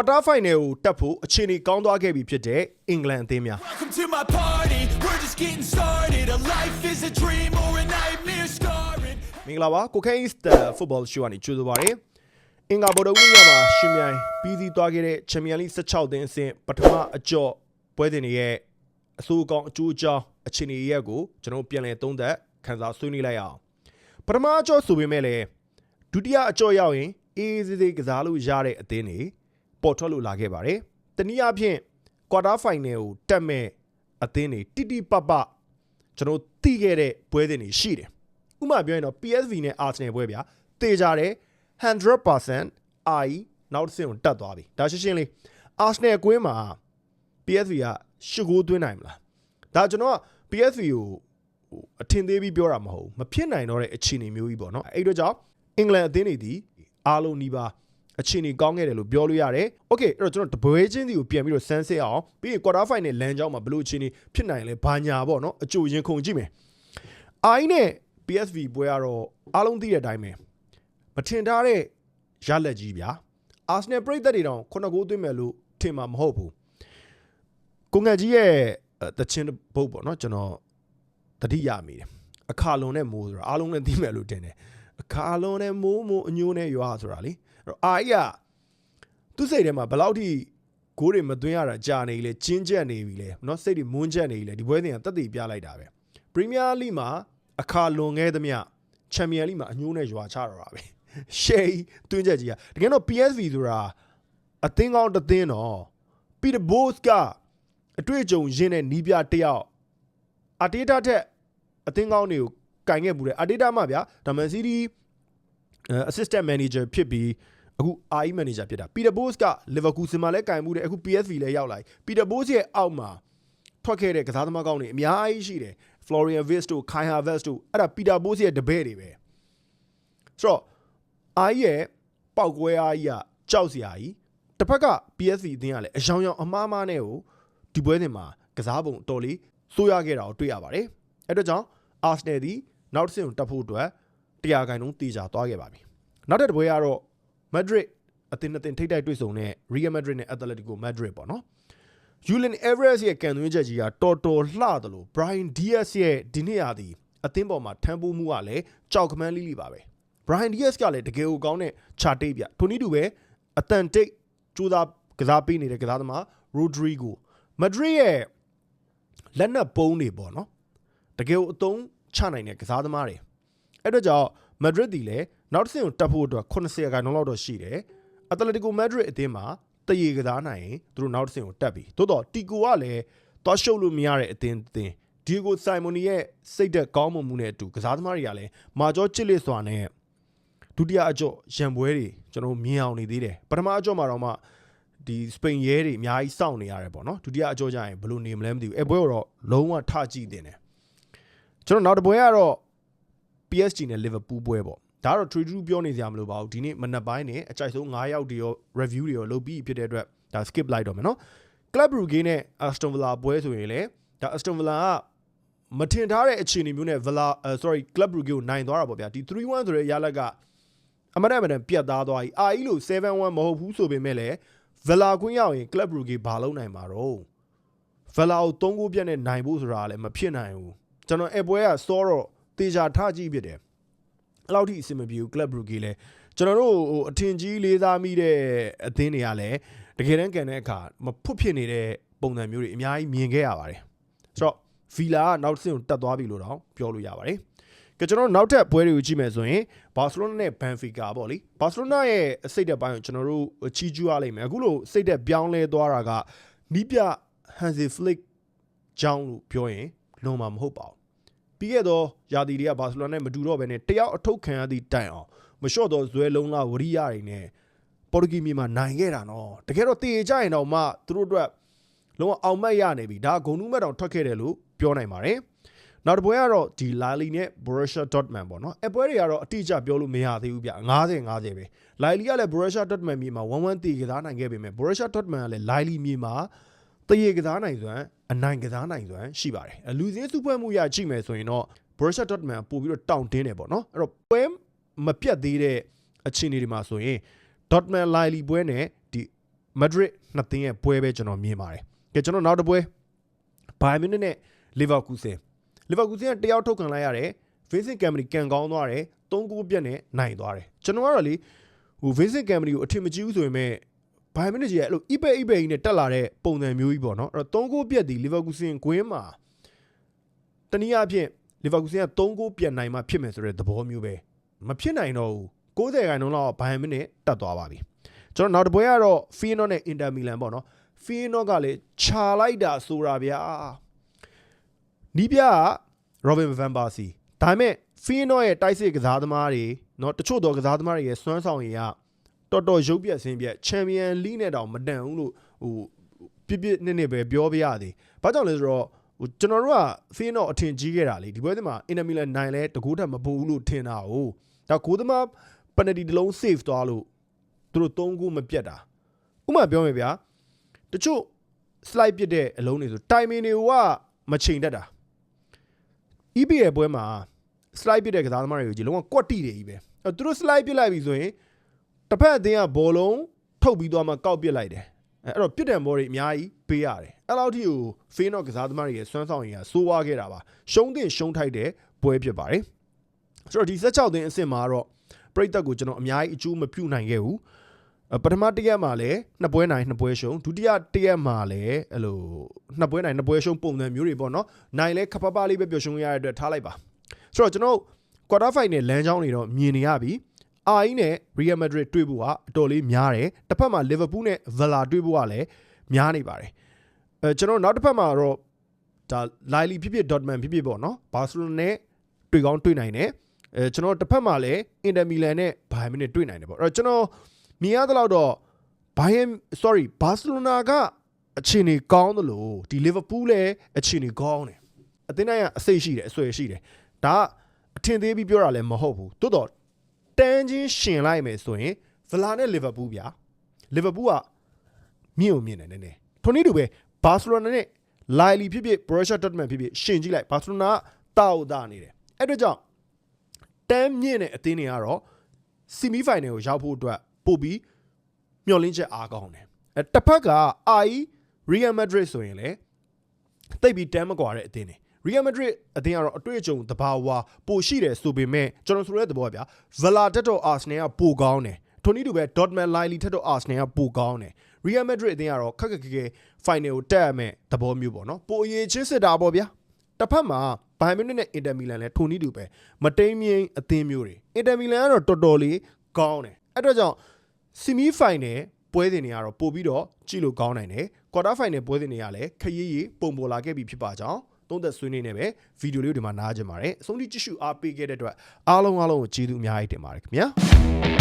ကွာတာဖိုင်နယ်ကိုတက်ဖို့အခြေအနေကောင်းသွားခဲ့ပြီဖြစ်တဲ့အင်္ဂလန်အသင်းများ Welcome to my party. We're just getting started. A life is a dream or a nightmare scarring. မင်္ဂလာပါကိုခိုင်းစတာဖုတ်ဘောရှိုးကနေကြိုဆိုပါရစေအင်္ဂါဘော်ဒုံညမှာရှင်မြိုင်ပြီးစီးသွားခဲ့တဲ့ချန်ပီယံလိ16သင်းအဆင့်ပထမအကြော့ပွဲစဉ်တွေရဲ့အဆိုးအကောင်းအကျိုးအကြောင်းအခြေအနေရက်ကိုကျွန်တော်ပြန်လည်သုံးသပ်ခန်းစားဆွေးနွေးလိုက်အောင်ပထမအကြော့ဆိုပေမဲ့လည်းဒုတိယအကြော့ရောက်ရင်အေးအေးသေးသေးကစားလို့ရတဲ့အသင်းတွေ ပေါ်ထွက်လို့လာခဲ့ပါတယ်တနည်းအားဖြင့်ကွာတာဖိုင်နယ်ကိုတက်မဲ့အသင်းတွေတိတိပပကျွန်တော်သိခဲ့တဲ့ပွဲစဉ်တွေရှိတယ်ဥပမာပြောရင်တော့ PSV နဲ့ Arsenal ပွဲဗျာတေကြတယ်100% I နောက်တစ်ဆင့်ကိုတက်သွားပြီဒါရှင်းရှင်းလေး Arsenal ကွင်းမှာ PSV ကရှုကိုးသွင်းနိုင်မလားဒါကျွန်တော်က PSV ကိုဟိုအထင်သေးပြီးပြောတာမဟုတ်ဘူးမဖြစ်နိုင်တော့တဲ့အခြေအနေမျိုးကြီးပေါ့နော်အဲ့တော့ကြောင့်အင်္ဂလန်အသင်းတွေဒီအားလုံးနီးပါး အခြေအနေကောင်းခဲ့တယ်လို့ပြောလို့ရတယ်။ Okay အဲ့တော့ကျွန်တော်တပွဲချင်းစီကိုပြန်ပြီးတော့စမ်းစစ်အောင်ပြီးရင် quarter final လမ်းကြောင်းမှာဘယ်လိုအခြေအနေဖြစ်နိုင်လဲဘာညာပေါ့နော်အကြိုရင်ခုန်ကြည့်မယ်။ I နဲ့ PSV ပွဲကတော့အားလုံးသိတဲ့အတိုင်းပဲမထင်ထားတဲ့ရလက်ကြီးဗျာအာဆနယ်ပရိသတ်တွေတောင်ခုနှစ်ဂိုးသွင်းမယ်လို့ထင်မှာမဟုတ်ဘူးကိုငတ်ကြီးရဲ့အဲတချင်းဘုတ်ပေါ့နော်ကျွန်တော်တတိယမိတယ်အခါလွန်နဲ့မိုးဆိုတာအားလုံးလည်းသိမယ်လို့ထင်တယ်အခါလွန်နဲ့မိုးမိုးအညိုးနဲ့ရွာဆိုတာလေအဲ့ တော့အာကြီးကသူ့စိတ်ထဲမှာဘယ်လောက်ထိဂိုးတွေမသွင်းရတာကြာနေလေကျင်းကျက်နေပြီလေနော်စိတ်တွေမွန်းကျက်နေပြီလေဒီပွဲစဉ်ကတက်တည်ပြလိုက်တာပဲပရီးမီးယားလိမှာအခါလွန်ခဲ့သမျှချန်ပီယံလိမှာအညိုးနဲ့ရွာချတော့တာပဲရှေးတွင်းချက်ကြီးကတကယ်တော့ PSV ဆိုတာအသင်းကောင်းတစ်သင်းတော့ပီတာဘို့စ်ကအတွေ့အကြုံရင်းတဲ့နီးပြတစ်ယောက်အာတေတာထက်အသင်းကောင်းတွေကိုကင်ခဲ့ပူတယ်အာတေတာမှဗျာဒါမန်စီးတီ assistant manager ဖြစ်ပြီး အခု RE manager ဖြစ်တာပီတာဘို့စ်ကလီဗာပူးစင်မှာလည်းကင်မှုတယ်အခု PSV လည်းရောက်လာပြီပီတာဘို့စ်ရဲ့အောက်မှာထွက်ခဲ့တဲ့ကစားသမားကောင်းတွေအများကြီးရှိတယ် Florian Wirtz တို့ Kai Havertz တို့အဲ့ဒါပီတာဘို့စ်ရဲ့တပည့်တွေပဲဆိုတော့ RE ရဲ့ပောက်ကွဲအားကြီးကကြောက်စရာကြီးတစ်ဖက်က PSV အသင်းကလည်းအယောင်ယောင်အမားမားနဲ့ကိုဒီပွဲစဉ်မှာကစားပုံအတော်လေးစိုးရခဲ့တာကိုတွေ့ရပါတယ်အဲ့တော့ကြောင့် Arsenal ဒီနောက်တစ်ဆင့်ကိုတက်ဖို့အတွက်တရားခိုင်နှုန်းတေချာသွားခဲ့ပါပြီနောက်တစ်ပွဲကတော့ Madrid အသင်းနှစ်သင်းထိပ်တိုက်တွေ့ဆုံတဲ့ Real Madrid နဲ့ Atletico Madrid ပေါ့နော် Julian Alvarez ရဲ့ကန်သွင်းချက်ကြီးကတော်တော်လှတယ်လို့ Brian Diaz ရဲ့ဒီနေ့ရာဒီအသင်းပေါ်မှာထမ်းပိုးမှုကလည်းကြောက်ခမန်းလိလိပါပဲ Brian Diaz ကလည်းတကယ်ကိုကောင်းတဲ့ခြာတိတ်ပြထိုနည်းတူပဲအတန်တိတ်ကြိုးစားကစားပေးနေတဲ့ကစားသမား Rodrigo Madrid ရဲ့လက်နက်ပုံးတွေပေါ့နော်တကယ်ကိုအသုံးချနိုင်တဲ့ကစားသမားတွေအဲ့တော့ကြောင့် Madrid ဒီလည်း နောက်တစ်ဆင့်ကိုတက်ဖို့အတွက်80ခိုင်နှုန်းလောက်တော့ရှိတယ်။ Atletico Madrid အသင်းမှာတရေကစားနိုင်ရင်သူတို့နောက်တစ်ဆင့်ကိုတက်ပြီ။သို့တော့ Tico ကလည်းသွားရှုပ်လို့မရတဲ့အသင်းအသင်း Diego Simeone ရဲ့စိတ်သက်ကောင်းမွန်မှုနဲ့အတူကစားသမားတွေကလည်းမာကျော်ချစ်လစ်စွာနဲ့ဒုတိယအကြော့ရန်ပွဲတွေကျွန်တော်မြင်အောင်နေသေးတယ်။ပထမအကြော့မှာတော့မှဒီစပိန်ရဲတွေအများကြီးစောင့်နေရတယ်ပေါ့နော်။ဒုတိယအကြော့ကျရင်ဘယ်လိုနေမလဲမသိဘူး။အဲပွဲတော့လုံးဝထကြည့်တင်တယ်။ကျွန်တော်နောက်တစ်ပွဲကတော့ PSG နဲ့ Liverpool ပွဲပေါ့ ဒါကတော့ trade rule ပြောနေစရာမလိုပါဘူးဒီနေ့မနက်ပိုင်းနဲ့အကြိုက်ဆုံး9ယောက်တည်းရော review တွေရောလုပ်ပြီးဖြစ်တဲ့အတွက်ဒါ skip လိုက်တော့မယ်နော် Club Brugge နဲ့ Aston Villa ပွဲဆိုရင်လေဒါ Aston Villa ကမထင်ထားတဲ့အခြေအနေမျိုးနဲ့ Villa uh, sorry Club Brugge ကိုနိုင်သွားတာပေါ့ဗျာဒီ3-1ဆိုတဲ့ရလကအမတန်အမတန်ပြတ်သားသွားပြီအာအီလို့7-1မဟုတ်ဘူးဆိုပေမဲ့လည်း Villa ကွင်းရောက်ရင် Club Brugge ဘာလုံးနိုင်မှာတော့ Villa ကို3ဂိုးပြတ်နဲ့နိုင်ဖို့ဆိုတာလည်းမဖြစ်နိုင်ဘူးကျွန်တော်အပွဲကစောတော့တေချာထကြည့်ဖြစ်တယ် အဲ့လောက်ထိအဆင်မပြေဘူး Club Brugge လဲကျွန်တော်တို့ဟိုအထင်ကြီးလေးစားမိတဲ့အသင်းတွေကလည်းတကယ်တမ်းကန်တဲ့အခါမဖွတ်ဖြစ်နေတဲ့ပုံစံမျိုးတွေအများကြီးမြင်ခဲ့ရပါတယ်ဆိုတော့ Villa ကနောက်တစ်ဆင့်ကိုတက်သွားပြီလို့တော့ပြောလို့ရပါတယ်ကကျွန်တော်နောက်ထပ်ပွဲတွေကိုကြည့်မယ်ဆိုရင်ဘာစီလိုနာနဲ့ဘန်ဖီကာပေါ့လေဘာစီလိုနာရဲ့အစိတ်တက်ပိုင်းကိုကျွန်တော်တို့ချီးကျူးရလိမ့်မယ်အခုလို့စိတ်တက်ပြောင်းလဲသွားတာကနီးပြဟန်စီဖလစ်ကြောင်းလို့ပြောရင်လွန်မှာမဟုတ်ပါဘူး ပြီးခဲ့သောယာတီတွေကဘာစီလိုနာနဲ့မတူတော့ဘဲနဲ့တယောက်အထုတ်ခံရသည့်တိုင်အောင်မလျှော့တော့ဇွဲလုံးလားဝရိယတွေနဲ့ပေါ်တူဂီမြေမှာနိုင်ခဲ့တာနော်တကယ်တော့တည်ကြရင်တော့မှသူတို့အတွက်လုံးဝအောင်မက်ရနေပြီဒါဂုံနူးမက်တောင်ထွက်ခဲ့တယ်လို့ပြောနိုင်ပါတယ်နောက်တစ်ပွဲကတော့ဒီ La Liga နဲ့ Borussia Dortmund ပေါ့နော်အပွဲတွေကတော့အတိအကျပြောလို့မရသေးဘူးဗျ90 50ပဲ La Liga ကလည်း Borussia Dortmund မြေမှာ1-1တည်ကစားနိုင်ခဲ့ပေမဲ့ Borussia Dortmund ကလည်း La Liga မြေမှာ တရေကစားနိုင်စွမ်းအနိုင်ကစားနိုင်စွမ်းရှိပါတယ်လူစင်းစုဖွဲ့မှုရကြည့်မယ်ဆိုရင်တော့ Borussia Dortmund ပို့ပြီးတော့တောင့်တင်းတယ်ပေါ့နော်အဲ့တော့ပွဲမပြတ်သေးတဲ့အခြေအနေတွေမှာဆိုရင် Dortmund Lille ပွဲနဲ့ဒီမက်ဒရစ်နှစ်သင်းရဲ့ပွဲပဲကျွန်တော်မြင်ပါတယ်ကဲကျွန်တော်နောက်တစ်ပွဲဘိုင်မြူနစ်နဲ့လီဗာပူးဆင်လီဗာပူးဆင်ကတယောက်ထုတ်ခံလိုက်ရတယ်ဗင်းစင်ကမ်မရီကန်ကောင်းသွားတယ်၃ဂိုးပြတ်နဲ့နိုင်သွားတယ်ကျွန်တော်ကတော့လေဟိုဗင်းစင်ကမ်မရီကိုအထင်မကြီးဘူးဆိုရင်မဲ့ ဘိုင်မြူနစ်ကြီးရဲ့အဲ့လိုအီပေအီပေကြီးနဲ့တက်လာတဲ့ပုံစံမျိုးကြီးပေါ့နော်အဲ့တော့၃ဂိုးပြတ်ဒီလီဗာပူးဆင်ကွင်းမှာတနည်းအားဖြင့်လီဗာပူးဆင်က၃ဂိုးပြတ်နိုင်မှဖြစ်မယ်ဆိုတဲ့သဘောမျိုးပဲမဖြစ်နိုင်တော့ဘူး90ခိုင်နှုန်းလောက်ဘိုင်မြူနစ်တက်သွားပါပြီ ကျွန်တော်နောက်တစ်ပွဲကတော့ဖီနိုနဲ့အင်တာမီလန်ပေါ့နော်ဖီနိုကလည်းခြာလိုက်တာဆိုတာဗျာနီးပြကရောဘင်ဗန်ဘာစီဒါပေမဲ့ဖီနိုရဲ့တိုက်စစ်ကစားသမားတွေเนาะတချို့တော့ကစားသမားတွေရဲ့စွမ်းဆောင်ရည်က တော်တော်ရုပ်ပြက်ဆင်းပြက်ချန်ပီယံလိနဲ့တောင်မတန်ဘူးလို့ဟိုပြစ်ပြစ်နစ်နစ်ပဲပြောပြရသေးဘာကြောင့်လဲဆိုတော့ဟိုကျွန်တော်တို့ကဖီနိုအထင်ကြီးခဲ့တာလေဒီပွဲဒီမှာအင်တာမီလန်နိုင်လဲတကူးထက်မပူဘူးလို့ထင်တာ哦ဒါကိုသမားပနတီတစ်လုံး save သွားလို့သူတို့သုံးခုမပြတ်တာဥပမာပြောမယ်ဗျာတချို့ slide ပြစ်တဲ့အလုံးတွေဆို timing တွေကမချိန်တတ်တာ EPL ပွဲမှာ slide ပြစ်တဲ့ကစားသမားတွေကိုကြည့်လုံးဝကွက်တိတွေကြီးပဲအဲသူတို့ slide ပြစ်လိုက်ပြီဆိုရင် တစ်ဖက်အသင်းကဘောလုံးထုတ်ပြီးသွားမှကောက်ပစ်လိုက်တယ်အဲအဲ့တော့ပြစ်တဲ့ဘောတွေအများကြီးပေးရတယ်အဲ့လောက်ထိကိုဖေးတော့ကစားသမားတွေရဲ့စွမ်းဆောင်ရည်ကစိုးဝါးခဲ့တာပါရှုံးတင်ရှုံးထိုက်တဲ့ပွဲဖြစ်ပါတယ်ဆိုတော့ဒီ16သင်းအဆင့်မှာတော့ပြိတက်ကိုကျွန်တော်အများကြီးအကျိုးမပြုနိုင်ခဲ့ဘူးအပထမတစ်ရက်မှာလည်းနှစ်ပွဲနိုင်နှစ်ပွဲရှုံးဒုတိယတစ်ရက်မှာလည်းအဲ့လိုနှစ်ပွဲနိုင်နှစ်ပွဲရှုံးပုံစံမျိုးတွေပေါ့နော်နိုင်လဲခပ်ပပလေးပဲပျော်ရွှင်ရတဲ့အတွက်ထားလိုက်ပါဆိုတော့ကျွန်တော် quarter final လမ်းကြောင်းတွေတော့မြင်နေရပြီ အာအီနဲ့ Real Madrid တွေ့ဖို့ကအတော်လေးများတယ်တစ်ဖက်မှာ Liverpool နဲ့ Villa တွေ့ဖို့ကလည်းများနေပါတယ်အဲကျွန်တော်နောက်တစ်ဖက်မှာတော့ဒါ Lily ဖြစ်ဖြစ် Dortmund ဖြစ်ဖြစ်ပေါ့နော် Barcelona နဲ့တွေ့ကောင်းတွေ့နိုင်တယ်အဲကျွန်တော်တစ်ဖက်မှာလည်း Inter Milan နဲ့ Bayern Munich တွေ့နိုင်တယ်ပေါ့အဲ့တော့ကျွန်တော်မြင်ရသလောက်တော့ Bayern sorry Barcelona ကအခြေအနေကောင်းသလိုဒီ Liverpool လည်းအခြေအနေကောင်းတယ်အသင်းတိုင်းကအစိတ်ရှိတယ်အဆွဲရှိတယ်ဒါကအထင်သေးပြီးပြောတာလည်းမဟုတ်ဘူးတိုးတော့ တန်းချင်းရှင်လိုက်မယ်ဆိုရင် Villa နဲ့ Liverpool ဗျာ Liverpool ကမြင့်ုံမြင့်တယ်နည်းနည်းထိုနည်းတူပဲ Barcelona နဲ့ Lille ဖြစ်ဖြစ် Borussia Dortmund ဖြစ်ဖြစ်ရှင်ကြည့်လိုက် Barcelona ကတောက်တာနေတယ်အဲ့အတွက်ကြောင့်တန်းမြင့်တဲ့အသင်းတွေကတော့ဆီမီဖိုင်နယ်ကိုရောက်ဖို့အတွက်ပို့ပြီးမျှော်လင့်ချက်အားကောင်းတယ်အဲတစ်ဖက်ကအာအီရီယယ်မက်ဒရစ်ဆိုရင်လည်းတိတ်ပြီးတမ်းမကွာတဲ့အသင်းတွေ ရီယယ်မက်ဒရစ်အသင်းကတော့အတွေ့အကြုံတဘာဝပိုရှိတယ်ဆိုပေမဲ့ကျွန်တော်ဆိုတဲ့သဘောကဗျာဗလာတက်တော့အာဆနယ်ကပိုကောင်းတယ်ထိုနည်းတူပဲ Dortmund Lille ထက်တော့ Arsenal ကပိုကောင်းတယ် Real Madrid အသင်းကတော့ခက်ခက်ခဲခဲ final ကိုတက်ရမယ်သဘောမျိုးပေါ့နော်ပိုအရေးချင်းစစ်တာပေါ့ဗျာတစ်ဖက်မှာဘိုင်မန်နဲ့ Inter Milan လည်းထိုနည်းတူပဲမတိမ်မြင်အသင်းမျိုးတွေ Inter Milan ကတော့တော်တော်လေးကောင်းတယ်အဲ့တော့ကြောင့် semi final ပွဲစဉ်တွေကတော့ပို့ပြီးတော့ကြည့်လို့ကောင်းနိုင်တယ် quarter final ပွဲစဉ်တွေကလည်းခရီးရီပုံပေါ်လာခဲ့ပြီဖြစ်ပါကြောင်း သုံးသက်ဆွေးနွေးနေပဲဗီဒီယိုလေးကိုဒီမှာနားကြပါရစေအဆုံးထိကြည့်ရှုအားပေးခဲ့တဲ့အတွက်အားလုံးအားလုံးကိုကျေးဇူးအများကြီးတင်ပါတယ်ခင်ဗျာ